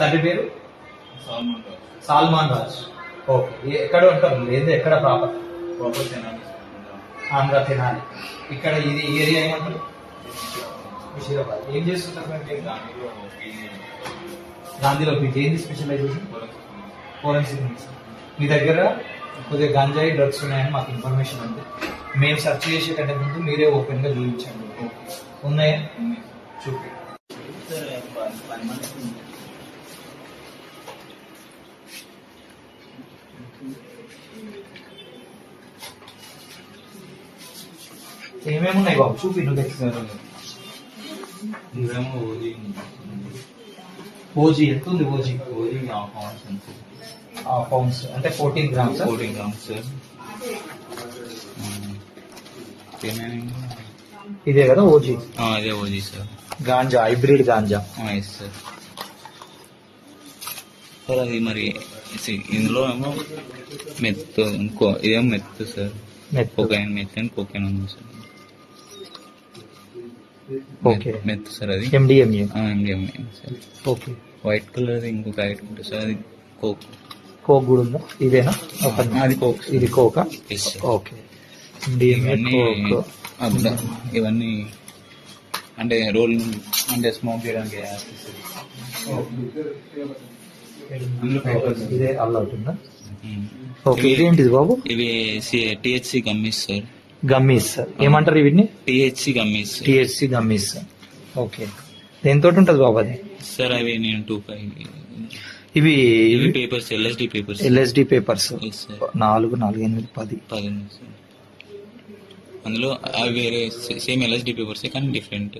తండ్రి పేరు? Solomon Raj. Okay. ఎక్కడ ఉంటారు? ఏంది? ఎక్కడ ప్రాపర్? ఆంధ్ర తినాలి ఇక్కడ ఇది ఏరియా ఏమంటారు? ముషీరాబాద్ ఏం చేస్తుంటారు పీజీ. గాంధీలో పీజీ. ఏంది స్పెషలైజేషన్? ఫోరెన్సిక్ మెడిసిన్ మీ దగ్గర కొద్దిగా గంజాయి డ్రగ్స్ ఉన్నాయని మాకు ఇన్ఫర్మేషన్ ఉంది. మేము సెర్చ్ చేసే కంటే ముందు మీరే ఓపెన్గా చూపించండి ఉన్నాయా. చూపి సార్ ప- పని మనిషి ఉంది. ఏమేమి ఉన్నాయి బాబు? చూపి నువ్వు సార్ ఇదేమో ఓజీ ఓజీ ఎంత ఉంది ఓజీ? ఓజీ హాఫ్ అవర్స్ ఉంది పౌండ్స్ అంటే ఫోర్టీన్ గ్రామ్స్ ఫోర్టీన్ గ్రామ్స్ ఇదే కదా ఓజీ? అదే OG sir. Ganja hybrid ganja. Yes sir. Sir అది మరి ఇందులో ఏమో మెత్తు ఇంకో ఇదేమో meth sir. Meth cocaine meth and cocaine ఉంది సార్. ఓకే. మెత్ సార్ అది. MDMA MDMA sir. Okay. White colour ఇంకొక ఐటమ్ ఉంటుంది సార్ అది కోక్ కోక్ కూడా ఉందా? ఇదేనా? అది కోక్ ఇది కోకా ఓకే. ఇవన్నీ అంటే రోల్ అంటే స్మోక్ చేయడానికి. ఇదే అవుతుందా. ఓకే ఇదేంటిది బాబు? ఇవి టిహెచ్సి గమ్మీస్ సార్ గమ్మీస్ ఏమంటారు వీటిని? THC gummies TSC gummies okay దేనితో ఉంటుంది బాబు అది? సార్ అవి నేను టూ ఫైవ్ ఇవి ఇవి papers LSD papers LSD papers నాలుగు నాలుగు ఎనిమిది పది. పది అందులో అవి వేరే సేమ్ ఎల్ఎస్డి పేపర్స్ కానీ డిఫరెంట్